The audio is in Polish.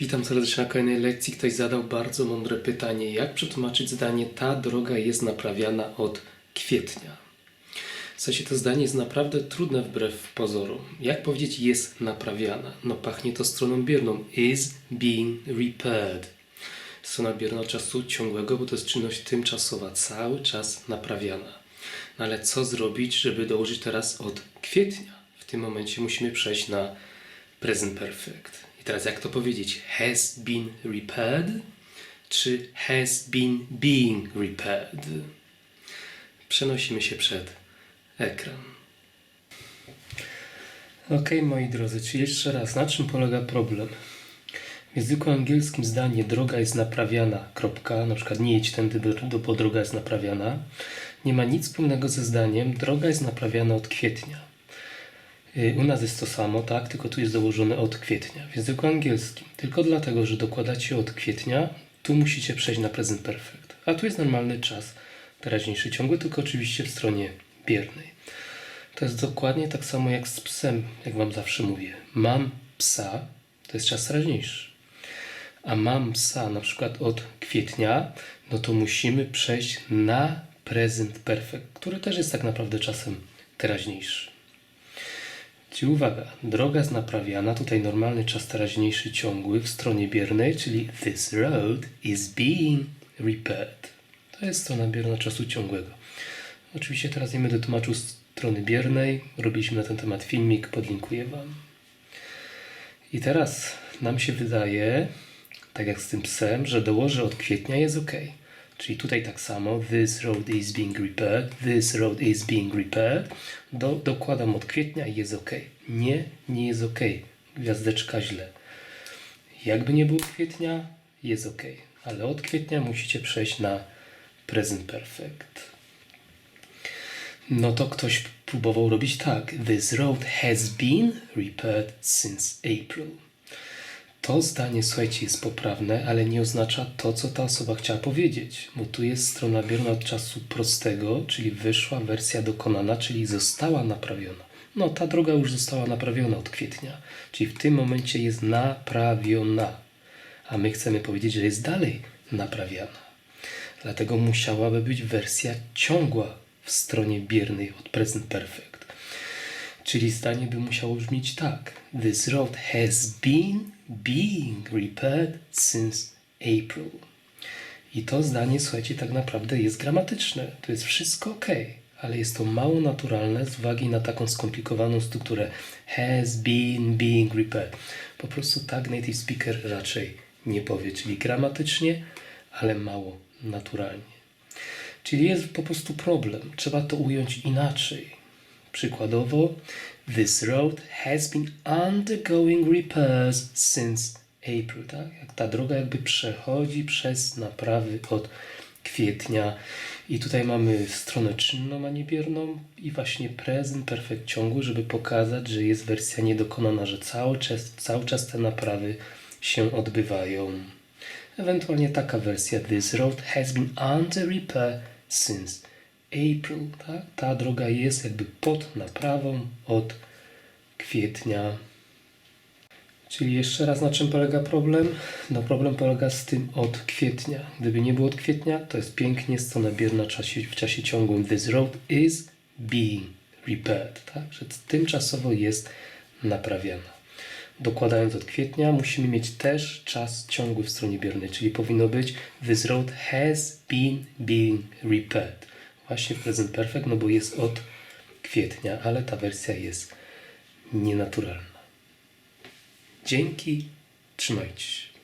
Witam serdecznie na kolejnej lekcji. Ktoś zadał bardzo mądre pytanie. Jak przetłumaczyć zdanie ta droga jest naprawiana od kwietnia? W sensie to zdanie jest naprawdę trudne wbrew pozorom. Jak powiedzieć jest naprawiana? No pachnie to stroną bierną. Is being repaired. Strona bierna czasu ciągłego, bo to jest czynność tymczasowa, cały czas naprawiana. No ale co zrobić, żeby dołożyć teraz od kwietnia? W tym momencie musimy przejść na present perfect. Teraz jak to powiedzieć? Has been repaired? Czy has been being repaired? Przenosimy się przed ekran. Ok, moi drodzy, czyli jeszcze raz, na czym polega problem? W języku angielskim zdanie droga jest naprawiana, kropka, na przykład nie jedź tędy, bo- bo droga jest naprawiana, nie ma nic wspólnego ze zdaniem droga jest naprawiana od kwietnia. Y, U nas jest to samo, tak, tylko tu jest dołożone od kwietnia. W języku angielskim, tylko dlatego, że dokładacie od kwietnia, tu musicie przejść na present perfect. A tu jest normalny czas teraźniejszy ciągły, tylko oczywiście w stronie biernej. To jest dokładnie tak samo jak z psem, jak wam zawsze mówię. Mam psa, to jest czas teraźniejszy. A mam psa na przykład od kwietnia, no to musimy przejść na present perfect, który też jest tak naprawdę czasem teraźniejszy. Czyli uwaga, droga jest naprawiana, tutaj normalny czas teraźniejszy ciągły w stronie biernej, czyli this road is being repaired. To jest strona bierna czasu ciągłego. Oczywiście teraz nie będę tłumaczył strony biernej, robiliśmy na ten temat filmik, podlinkuję Wam. I teraz nam się wydaje, tak jak z tym psem, że dołożę od kwietnia jest ok. Czyli tutaj tak samo, this road is being repaired, this road is being repaired. Do, dokładam od kwietnia i jest ok. Nie, nie jest ok. Gwiazdeczka źle. Jakby nie było kwietnia, jest ok. Ale od kwietnia musicie przejść na present perfect. No to ktoś próbował robić tak. This road has been repaired since April. To zdanie, słuchajcie, jest poprawne, ale nie oznacza to, co ta osoba chciała powiedzieć, bo tu jest strona bierna od czasu prostego, czyli wyszła wersja dokonana, czyli została naprawiona. No, ta droga już została naprawiona od kwietnia, czyli w tym momencie jest naprawiona, a my chcemy powiedzieć, że jest dalej naprawiana. Dlatego musiałaby być wersja ciągła w stronie biernej od present perfect. Czyli zdanie by musiało brzmieć tak. This road has been being repaired since April. I to zdanie, słuchajcie, tak naprawdę jest gramatyczne. To jest wszystko ok, ale jest to mało naturalne z uwagi na taką skomplikowaną strukturę has been being repaired. Po prostu tak native speaker raczej nie powie, czyli gramatycznie, ale mało naturalnie. Czyli jest po prostu problem. Trzeba to ująć inaczej. Przykładowo, this road has been undergoing repairs since April. Tak? Jak ta droga jakby przechodzi przez naprawy od kwietnia. I tutaj mamy stronę czynną, a nie bierną i właśnie present perfect ciągły, żeby pokazać, że jest wersja niedokonana, że cały czas, cały czas te naprawy się odbywają. Ewentualnie taka wersja This road has been under repair since April. Ta droga jest jakby pod naprawą od kwietnia. Czyli jeszcze raz na czym polega problem? No problem polega z tym od kwietnia. Gdyby nie było od kwietnia, to jest pięknie strona bierna w czasie, w czasie ciągłym. This road is being repaired. Tak? Że tymczasowo jest naprawiana. Dokładając od kwietnia, musimy mieć też czas ciągły w stronie biernej, czyli powinno być This road has been being repaired. Właśnie w present perfect, no bo jest od kwietnia, ale ta wersja jest nienaturalna. Dzięki, trzymajcie się.